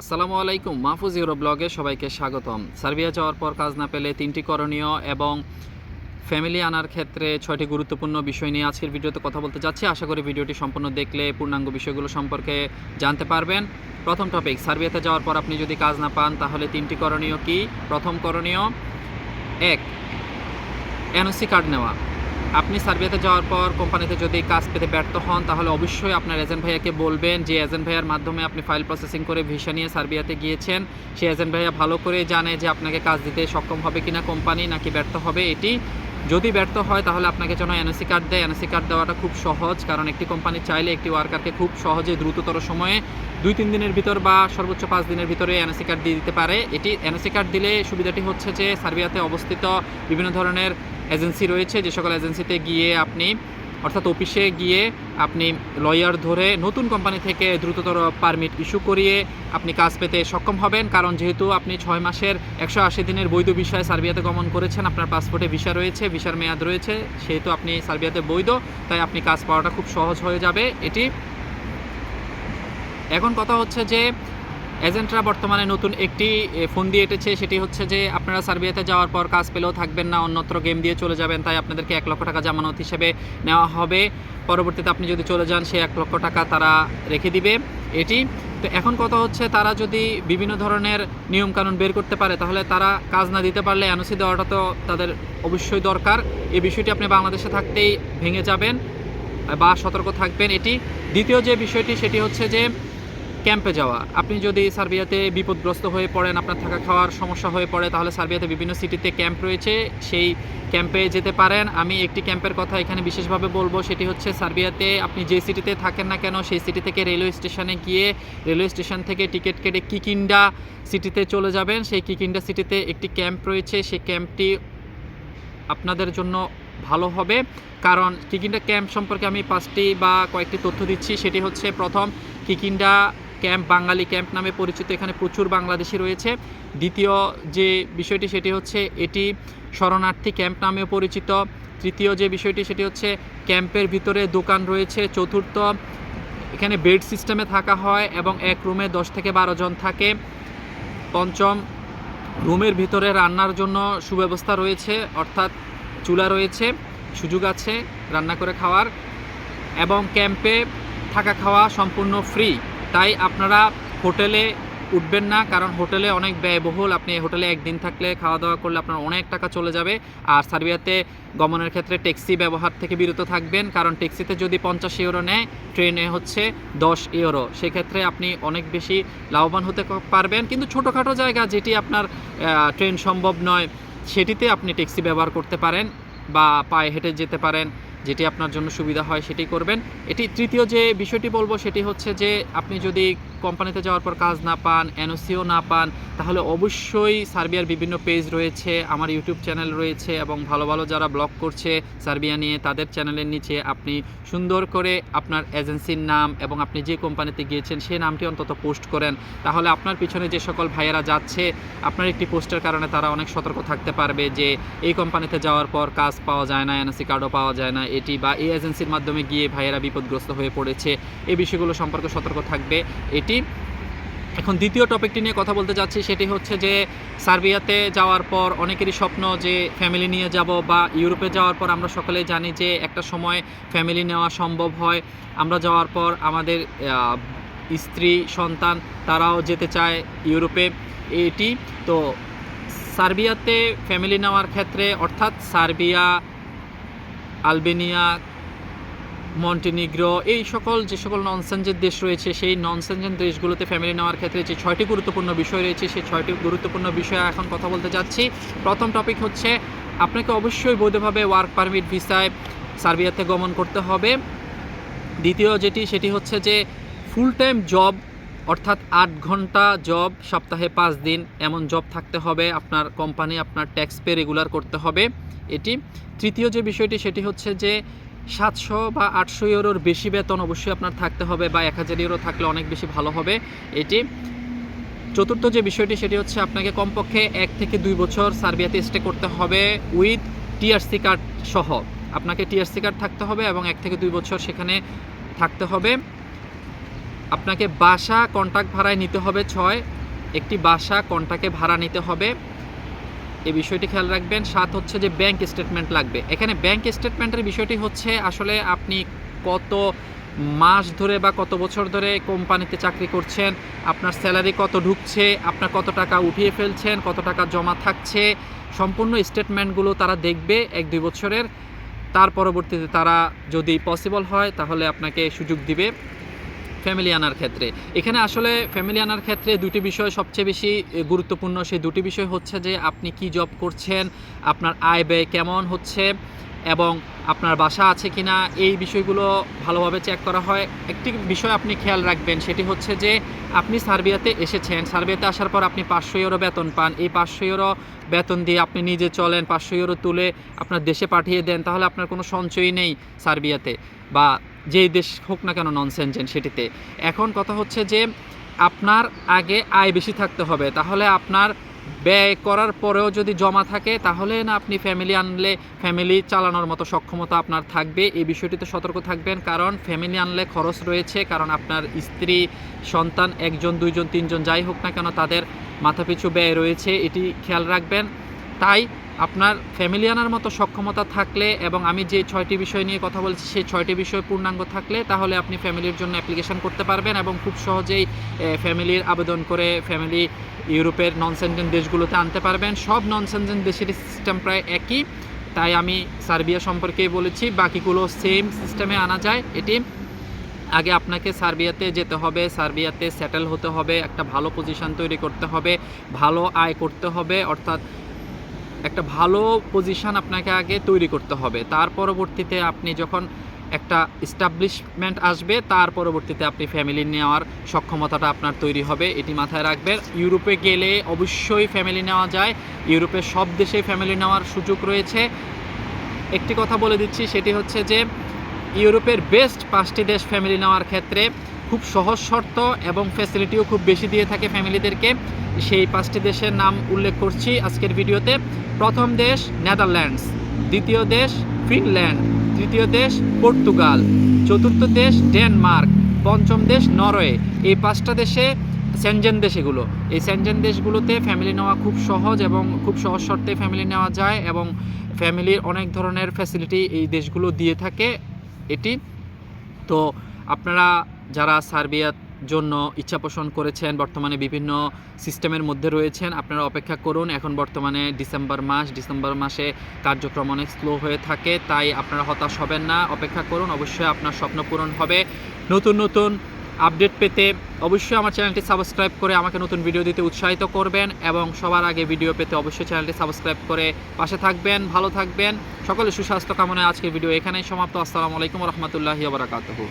আসসালামু আলাইকুম, মাহফুজ ইউরো ব্লগে সবাইকে স্বাগতম। সার্বিয়া যাওয়ার পর কাজ না পেলে তিনটি করণীয় এবং ফ্যামিলি আনার ক্ষেত্রে ছয়টি গুরুত্বপূর্ণ বিষয় নিয়ে আজকের ভিডিওতে কথা বলতে যাচ্ছি। আশা করি ভিডিওটি সম্পূর্ণ দেখলে পূর্ণাঙ্গ বিষয়গুলো সম্পর্কে জানতে পারবেন। প্রথম টপিক সার্বিয়াতে যাওয়ার পর আপনি যদি কাজ না পান, তাহলে তিনটি করণীয় কি? প্রথম করণীয়, এক এনওসি কার্ড নেওয়া। আপনি সার্বিয়াতে যাওয়ার পর কোম্পানিতে যদি কাজ পেতে ব্যর্থ হন, তাহলে অবশ্যই আপনার এজেন্ট ভাইয়াকে বলবেন যে এজেন্ট ভাইয়ার মাধ্যমে আপনি ফাইল প্রসেসিং করে ভিসা নিয়ে সার্বিয়াতে গিয়েছেন। সেই এজেন্ট ভাইয়া ভালো করে জানে যে আপনাকে কাজ দিতে সক্ষম হবে কিনা কোম্পানি নাকি ব্যর্থ হবে এটি। যদি ব্যর্থ হয়, তাহলে আপনাকে যেন এনএসি কার্ড দেয়। এনএসি কার্ড দেওয়াটা খুব সহজ, কারণ একটি কোম্পানি চাইলে একটি ওয়ার্কারকে খুব সহজে দ্রুততর সময়ে দুই তিন দিনের ভিতর বা সর্বোচ্চ পাঁচ দিনের ভিতরে এনএসি কার্ড দিয়ে দিতে পারে। এটি এনএসি কার্ড দিলে সুবিধাটি হচ্ছে যে সার্বিয়াতে অবস্থিত বিভিন্ন ধরনের এজেন্সি রয়েছে, যে সকল এজেন্সিতে গিয়ে আপনি, অর্থাৎ অফিসে গিয়ে আপনি লয়ার ধরে নতুন কোম্পানি থেকে দ্রুততর পারমিট ইস্যু করিয়ে আপনি কাজ পেতে সক্ষম হবেন। কারণ যেহেতু আপনি ছয় মাসের একশো আশি দিনের বৈধ বিষয়ে সার্বিয়াতে গমন করেছেন, আপনার পাসপোর্টে ভিসা রয়েছে, ভিসার মেয়াদ রয়েছে, সেহেতু আপনি সার্বিয়াতে বৈধ, তাই আপনি কাজ পাওয়াটা খুব সহজ হয়ে যাবে এটি। এখন কথা হচ্ছে যে এজেন্টরা বর্তমানে নতুন একটি ফোন দিয়ে এটেছে। সেটি হচ্ছে যে, আপনারা সার্বিয়াতে যাওয়ার পর কাজ পেলেও থাকবেন না, অন্যত্র গেম দিয়ে চলে যাবেন। তাই আপনাদেরকে এক লক্ষ টাকা জামানত হিসেবে নেওয়া হবে। পরবর্তীতে আপনি যদি চলে যান সেই এক লক্ষ টাকা তারা রেখে দিবে এটি। তো এখন কথা হচ্ছে, তারা যদি বিভিন্ন ধরনের নিয়মকানুন বের করতে পারে, তাহলে তারা কাজ না দিতে পারলে এনওসি দেওয়াটা তো তাদের অবশ্যই দরকার। এই বিষয়টি আপনি বাংলাদেশে থাকতেই ভেঙে যাবেন বা সতর্ক থাকবেন এটি। দ্বিতীয় যে বিষয়টি, সেটি হচ্ছে যে ক্যাম্পে যাওয়া। আপনি যদি সার্বিয়াতে বিপদগ্রস্ত হয়ে পড়েন, আপনার থাকা খাওয়ার সমস্যা হয়ে পড়ে, তাহলে সার্বিয়াতে বিভিন্ন সিটিতে ক্যাম্প রয়েছে। সেই ক্যাম্পে যেতে পারেন। আমি একটি ক্যাম্পের কথা এখানে বিশেষভাবে বলব, সেটি হচ্ছে সার্বিয়াতে আপনি যে সিটিতে থাকেন না কেন, সেই সিটি থেকে রেলওয়ে স্টেশনে গিয়ে রেলওয়ে স্টেশন থেকে টিকিট কেটে কিকিন্ডা সিটিতে চলে যাবেন। সেই কিকিন্ডা সিটিতে একটি ক্যাম্প রয়েছে। সেই ক্যাম্পটি আপনাদের জন্য ভালো হবে। কারণ কিকিন্ডা ক্যাম্প সম্পর্কে আমি পাঁচটি বা কয়েকটি তথ্য দিচ্ছি। সেটি হচ্ছে, প্রথম, কিকিন্ডা ক্যাম্প, বাঙালি ক্যাম্প নামে পরিচিত এখানে প্রচুর বাংলাদেশি রয়েছে। দ্বিতীয় যে বিষয়টি, সেটি হচ্ছে এটি শরণার্থী ক্যাম্প নামেও পরিচিত। তৃতীয় যে বিষয়টি, সেটি হচ্ছে ক্যাম্পের ভিতরে দোকান রয়েছে। চতুর্থ, এখানে বেড সিস্টেমে থাকা হয় এবং এক রুমে দশ থেকে বারো জন থাকে। পঞ্চম, রুমের ভিতরে রান্নার জন্য সুব্যবস্থা রয়েছে, অর্থাৎ চুলা রয়েছে, সুযোগ আছে রান্না করে খাওয়ার। এবং ক্যাম্পে থাকা খাওয়া সম্পূর্ণ ফ্রি। তাই আপনারা হোটেলে উঠবেন না, কারণ হোটেলে অনেক ব্যয়বহুল। আপনি হোটেলে একদিন থাকলে খাওয়া দাওয়া করলে আপনার অনেক টাকা চলে যাবে। আর সার্বিয়াতে গমনের ক্ষেত্রে ট্যাক্সি ব্যবহার থেকে বিরত থাকবেন, কারণ ট্যাক্সিতে যদি পঞ্চাশ ইউরো নেয়, ট্রেনে হচ্ছে দশ ইউরো। সেক্ষেত্রে আপনি অনেক বেশি লাভবান হতে পারবেন। কিন্তু ছোটোখাটো জায়গা যেটি আপনার ট্রেন সম্ভব নয়, সেটিতে আপনি ট্যাক্সি ব্যবহার করতে পারেন বা পায়ে হেঁটে যেতে পারেন। যেটি আপনার জন্য সুবিধা হয় সেটি করবেন। এটি তৃতীয় যে বিষয়টি বলব সেটি হচ্ছে যে আপনি যদি কোম্পানিতে যাওয়ার পর কাজ না পান এনওসিও না পান, তাহলে অবশ্যই সার্বিয়ার বিভিন্ন পেজ রয়েছে, আমার ইউটিউব চ্যানেল রয়েছে এবং ভালো ভালো যারা ব্লগ করছে সার্বিয়া নিয়ে, তাদের চ্যানেলের নিচে আপনি সুন্দর করে আপনার এজেন্সির নাম এবং আপনি যে কোম্পানিতে গিয়েছেন সেই নামটি অন্তত পোস্ট করেন। তাহলে আপনার পিছনে যে সকল ভাইয়েরা যাচ্ছে, আপনার একটি পোস্টের কারণে তারা অনেক সতর্ক থাকতে পারবে যে, এই কোম্পানিতে যাওয়ার পর কাজ পাওয়া যায় না এনএসি কার্ডও পাওয়া যায় না, এটি বা এই এজেন্সির মাধ্যমে গিয়ে ভাইয়েরা বিপদগ্রস্ত হয়ে পড়েছে, এই বিষয়গুলো সম্পর্কে সতর্ক থাকবে। এটি এখন দ্বিতীয় টপিকটি নিয়ে কথা বলতে যাচ্ছি, সেটি হচ্ছে যে সার্বিয়াতে যাওয়ার পর অনেকেরই স্বপ্ন যে ফ্যামিলি নিয়ে যাব বা ইউরোপে যাওয়ার পর আমরা সকলে জানি যে একটা সময় ফ্যামিলি নেওয়া সম্ভব হয়। আমরা যাওয়ার পর আমাদের স্ত্রী, সন্তান, তারাও যেতে চায় ইউরোপে। এটি তো সার্বিয়াতে ফ্যামিলি নেওয়ার ক্ষেত্রে, অর্থাৎ সার্বিয়া, আলবেনিয়া মন্টিনিগ্রো, এই সকল যে সকল ননসেঞ্জের দেশ রয়েছে, সেই ননসেঞ্জের দেশগুলোতে ফ্যামিলি নেওয়ার ক্ষেত্রে যে ছয়টি গুরুত্বপূর্ণ বিষয় রয়েছে, সেই ছয়টি গুরুত্বপূর্ণ বিষয়ে এখন কথা বলতে যাচ্ছি। প্রথম টপিক হচ্ছে, আপনাকে অবশ্যই বৈধভাবে ওয়ার্ক পারমিট ভিসায় সার্বিয়াতে গমন করতে হবে। দ্বিতীয় যেটি, সেটি হচ্ছে যে ফুল টাইম জব অর্থাৎ আট ঘণ্টা জব সপ্তাহে পাঁচ দিন এমন জব থাকতে হবে। আপনার কোম্পানি আপনার ট্যাক্স পে রেগুলার করতে হবে এটি। তৃতীয় যে বিষয়টি, সেটি হচ্ছে যে সাতশো বা আটশো ইউরোর বেশি বেতন অবশ্যই আপনার থাকতে হবে বা এক হাজার ইউরো থাকলে অনেক বেশি ভালো হবে এটি। চতুর্থ যে বিষয়টি, সেটি হচ্ছে আপনাকে কমপক্ষে এক থেকে দুই বছর সার্বিয়াতে স্টে করতে হবে উইথ টিআরসি কার্ড সহ। আপনাকে টিআরসি কার্ড থাকতে হবে এবং এক থেকে দুই বছর সেখানে থাকতে হবে। আপনাকে বাসা কন্ট্যাক্ট ভাড়ায় নিতে হবে ছয়। একটি বাসা কন্ট্যাক্টে ভাড়া নিতে হবে। এই বিষয়টি খেয়াল রাখবেন। সাত হচ্ছে যে ব্যাংক স্টেটমেন্ট লাগবে। এখানে ব্যাংক স্টেটমেন্টের বিষয়টি হচ্ছে আসলে আপনি কত মাস ধরে বা কত বছর ধরে কোম্পানিতে চাকরি করছেন, আপনার স্যালারি কত ঢুকছে, আপনার কত টাকা উঠিয়ে ফেলছেন, কত টাকা জমা থাকছে, সম্পূর্ণ স্টেটমেন্টগুলো তারা দেখবে এক দুই বছরের। তার পরবর্তীতে তারা যদি পসিবল হয় তাহলে আপনাকে সুযোগ দিবে। ফ্যামিলি আনার ক্ষেত্রে। এখানে আসলে ফ্যামিলি আনার ক্ষেত্রে দুটি বিষয় সবচেয়ে বেশি গুরুত্বপূর্ণ। সেই দুটি বিষয় হচ্ছে যে, আপনি কি জব করছেন, আপনার আয় ব্যয় কেমন হচ্ছে, এবং আপনার বাসা আছে কি না এই বিষয়গুলো ভালোভাবে চেক করা হয়। একটি বিষয় আপনি খেয়াল রাখবেন, সেটি হচ্ছে যে, আপনি সার্বিয়াতে এসেছেন। সার্বিয়াতে আসার পর আপনি পাঁচশো ইউরো বেতন পান। এই পাঁচশো ইউরো বেতন দিয়ে আপনি নিজে চলেন, পাঁচশো ইউরো তুলে আপনার দেশে পাঠিয়ে দেন, তাহলে আপনার কোনো সঞ্চয়ই নেই সার্বিয়াতে। বা যেই দেশ হোক না কেন নন সেটিতে। এখন কথা হচ্ছে যে, আপনার আগে আয় বেশি থাকতে হবে। তাহলে আপনার ব্যয় করার পরেও যদি জমা থাকে, তাহলে না আপনি ফ্যামিলি আনলে ফ্যামিলি চালানোর মতো সক্ষমতা আপনার থাকবে। এই বিষয়টিতে সতর্ক থাকবেন, কারণ ফ্যামিলি আনলে খরচ রয়েছে, কারণ আপনার স্ত্রী, সন্তান, একজন, দুইজন, তিনজন যাই হোক না কেন, তাদের মাথাপিছু ব্যয় রয়েছে, এটি খেয়াল রাখবেন। তাই আপনার ফ্যামিলি আনার মতো সক্ষমতা থাকলে এবং আমি যে ছয়টি বিষয় নিয়ে কথা বলছি, সেই ছয়টি বিষয় পূর্ণাঙ্গ থাকলে তাহলে আপনি ফ্যামিলির জন্য অ্যাপ্লিকেশন করতে পারবেন এবং খুব সহজেই ফ্যামিলির আবেদন করে ফ্যামিলি ইউরোপের নন সেনজেন দেশগুলোতে আনতে পারবেন। সব নন সেনজেন দেশের সিস্টেম প্রায় একই, তাই আমি সার্বিয়া সম্পর্কেই বলেছি, বাকিগুলো সেম সিস্টেমে আনা যায়। এটি আগে আপনাকে সার্বিয়াতে যেতে হবে, সার্বিয়াতে সেটেল হতে হবে, একটা ভালো পজিশন তৈরি করতে হবে, ভালো আয় করতে হবে, অর্থাৎ একটা ভালো পজিশন আপনাকে আগে তৈরি করতে হবে। তার পরবর্তীতে আপনি যখন একটা এস্টাবলিশমেন্ট আসবে, তার পরবর্তীতে আপনি ফ্যামিলি নেওয়ার সক্ষমতাটা আপনার তৈরি হবে। এটি মাথায় রাখবেন, ইউরোপে গেলে অবশ্যই ফ্যামিলি নেওয়া যায়। ইউরোপের সব দেশে ফ্যামিলি নেওয়ার সুযোগ রয়েছে। একটি কথা বলে দিচ্ছি, সেটি হচ্ছে যে, ইউরোপের বেস্ট পাঁচটি দেশ ফ্যামিলি নেওয়ার ক্ষেত্রে খুব সহজ শর্ত এবং ফ্যাসিলিটিও খুব বেশি দিয়ে থাকে ফ্যামিলিদেরকে সেই পাঁচটি দেশের নাম উল্লেখ করছি আজকের ভিডিওতে। প্রথম দেশ নেদারল্যান্ডস, দ্বিতীয় দেশ ফিনল্যান্ড, তৃতীয় দেশ পর্তুগাল, চতুর্থ দেশ ডেনমার্ক, পঞ্চম দেশ নরওয়ে। এই পাঁচটা দেশে সেনজেন দেশ এগুলো এই সেনজেন দেশগুলোতে ফ্যামিলি নেওয়া খুব সহজ এবং খুব সহজ শর্তে ফ্যামিলি নেওয়া যায় এবং ফ্যামিলির অনেক ধরনের ফ্যাসিলিটি এই দেশগুলো দিয়ে থাকে এটি। তো আপনারা যারা সার্বিয়ার জন্য ইচ্ছা পোষণ করেছেন, বর্তমানে বিভিন্ন সিস্টেমের মধ্যে রয়েছেন, আপনারা অপেক্ষা করুন। এখন বর্তমানে ডিসেম্বর মাস, ডিসেম্বর মাসে কার্যক্রম অনেক স্লো হয়ে থাকে, তাই আপনারা হতাশ হবেন না। অপেক্ষা করুন, অবশ্যই আপনার স্বপ্ন পূরণ হবে। নতুন নতুন আপডেট পেতে অবশ্যই আমার চ্যানেলটি সাবস্ক্রাইব করে আমাকে নতুন ভিডিও দিতে উৎসাহিত করবেন এবং সবার আগে ভিডিও পেতে অবশ্যই চ্যানেলটি সাবস্ক্রাইব করে পাশে থাকবেন, ভালো থাকবেন। সকলে সুস্বাস্থ্য কামনায় আজকের ভিডিও এখানেই সমাপ্ত। আসসালামু আলাইকুম রহমতুল্লাহি বারাকাতুহু।